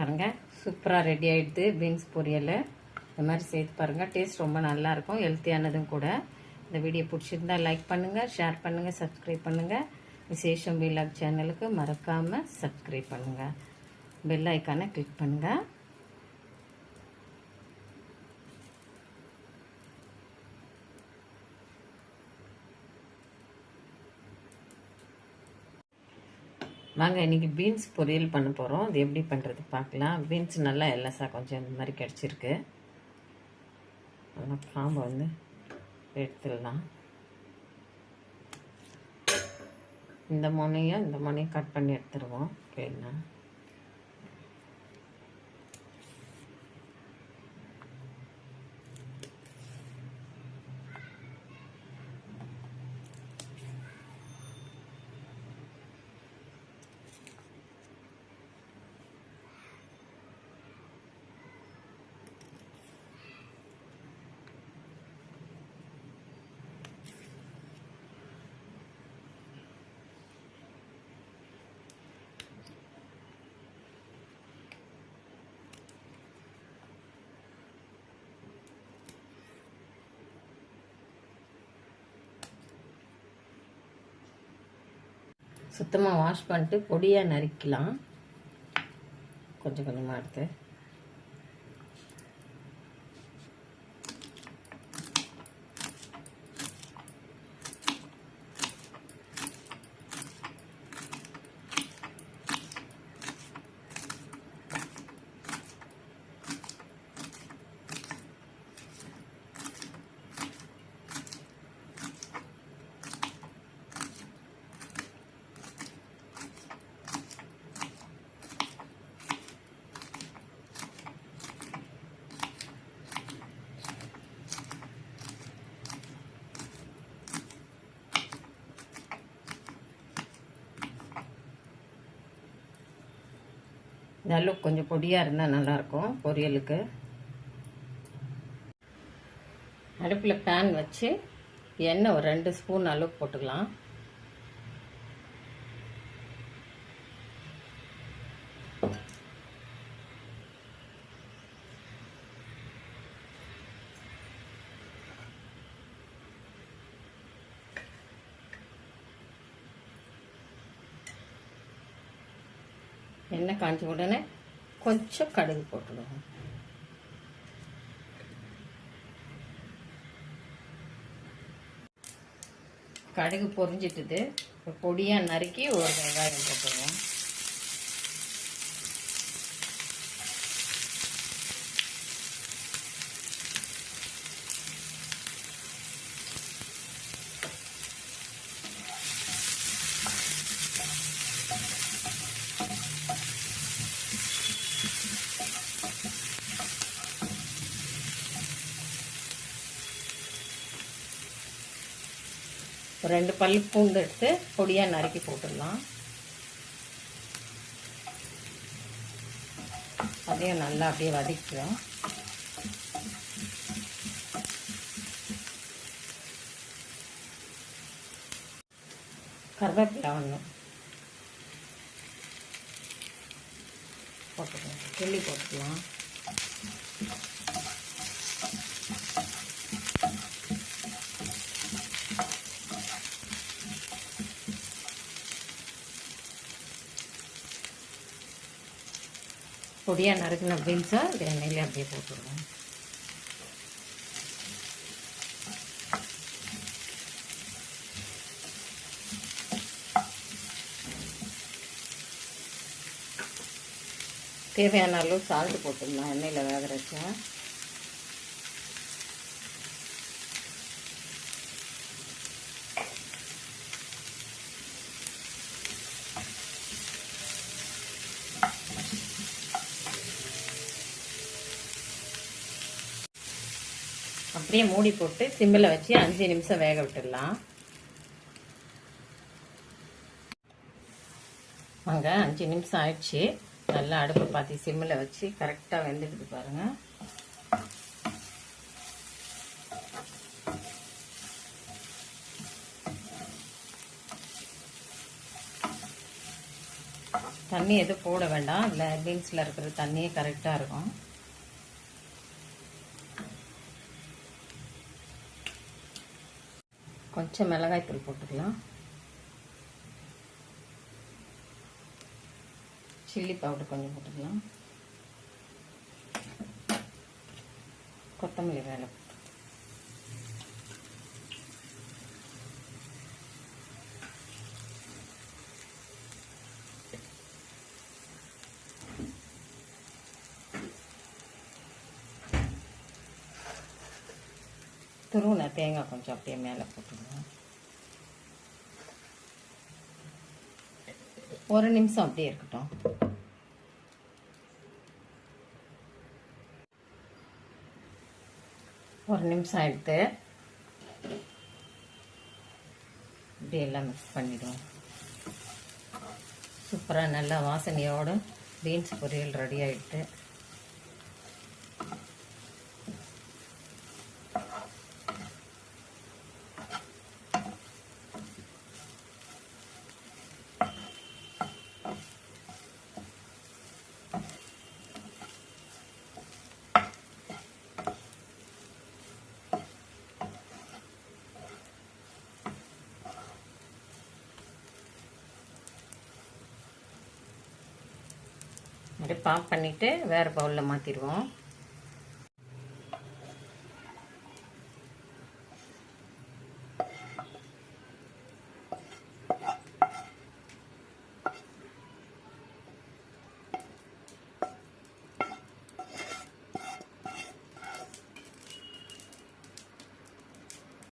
பாருங்கள் சூப்பராக ரெடி ஆகிடுது பீன்ஸ் பொரியல். இந்த மாதிரி செய்து பாருங்கள் டேஸ்ட் ரொம்ப நல்லாயிருக்கும். ஹெல்த்தியானதும் கூட. இந்த வீடியோ பிடிச்சிருந்தா லைக் பண்ணுங்கள் ஷேர் பண்ணுங்கள் சப்ஸ்கிரைப் பண்ணுங்கள் விசேஷம் வீலாக் சேனலுக்கு மறக்காமல் சப்ஸ்கிரைப் பண்ணுங்கள் பெல் ஐக்கானை கிளிக் பண்ணுங்கள் வாங்க இன்றைக்கி பீன்ஸ் பொரியல் பண்ண போகிறோம் அது எப்படி பண்ணுறது பார்க்கலாம். பீன்ஸ் நல்லா எல்லசா கொஞ்சம் இந்த மாதிரி கிடச்சிருக்கு. அதெல்லாம் காம்பை வந்து எடுத்துடலாம். இந்த முனையும் இந்த முனையும் கட் பண்ணி எடுத்துருவோம் ஓகேண்ணா சுத்தமாக வாஷ் பண்ணிட்டு பொடியாக நறுக்கலாம். கொஞ்சம் கொஞ்சமாக எடுத்து. நல்லு கொஞ்சம் பொடியாக இருந்தால் நல்லாயிருக்கும் பொரியலுக்கு. அடுப்பில் பேன் வச்சு எண்ணெய் ஒரு ரெண்டு ஸ்பூன் அளவுக்கு போட்டுக்கலாம். எண்ணெய் காஞ்ச உடனே கொஞ்சம் கடுகு போட்டுடுவோம். கடுகு பொரிஞ்சிட்டுது. பொடியாக நறுக்கி ஒரு வெங்காயம் போட்டுருவோம் ஒரு ரெண்டு பல் பூண்டு எடுத்து பொடியாக நறுக்கி போட்டுடலாம். அதையும் நல்லா அப்படியே வதக்கிறோம் கருவேப்பிலை ஒன்று போட்டுக்கலாம். கிள்ளி போட்டுக்கலாம். பொடியாக நறுக்கின பீன்ஸை இது எண்ணெயிலே அப்படியே போட்டுருவோம். தேவையான அளவு சால்ட்டு போட்டுடலாம் எண்ணெயில் வேக வச்சா. அப்படியே மூடி போட்டு சிம்மில் வச்சு அஞ்சு நிமிஷம் வேக விட்டுடலாம். வாங்க அஞ்சு நிமிஷம் ஆயிடுச்சு. நல்லா அடுப்பு பாத்தி சிம்மில் வச்சு கரெக்டாக வெந்துடுது பாருங்க. தண்ணி தண்ணி எதுவும் போட வேண்டாம். இல்லை பீன்ஸில் இருக்கிற தண்ணியே கரெக்டாக இருக்கும். கொஞ்சம் மிளகாய் தூள் போட்டுக்கலாம். சில்லி பவுடர் கொஞ்சம் போட்டுக்கலாம். கொத்தமல்லி வேலை துருவின தேங்காய் கொஞ்சம் அப்படியே மேலே போட்டுருவோம் ஒரு நிமிஷம் அப்படியே இருக்கட்டும். ஒரு நிமிஷம் எடுத்து இப்படி எல்லாம் மிக்ஸ் பண்ணிடுவோம். சூப்பராக நல்லா வாசனையோடு பீன்ஸ் பொரியல் ரெடி ஆகிட்டு அப்படியே பாப் பண்ணிவிட்டு வேறு பவுலில் மாற்றிடுவோம்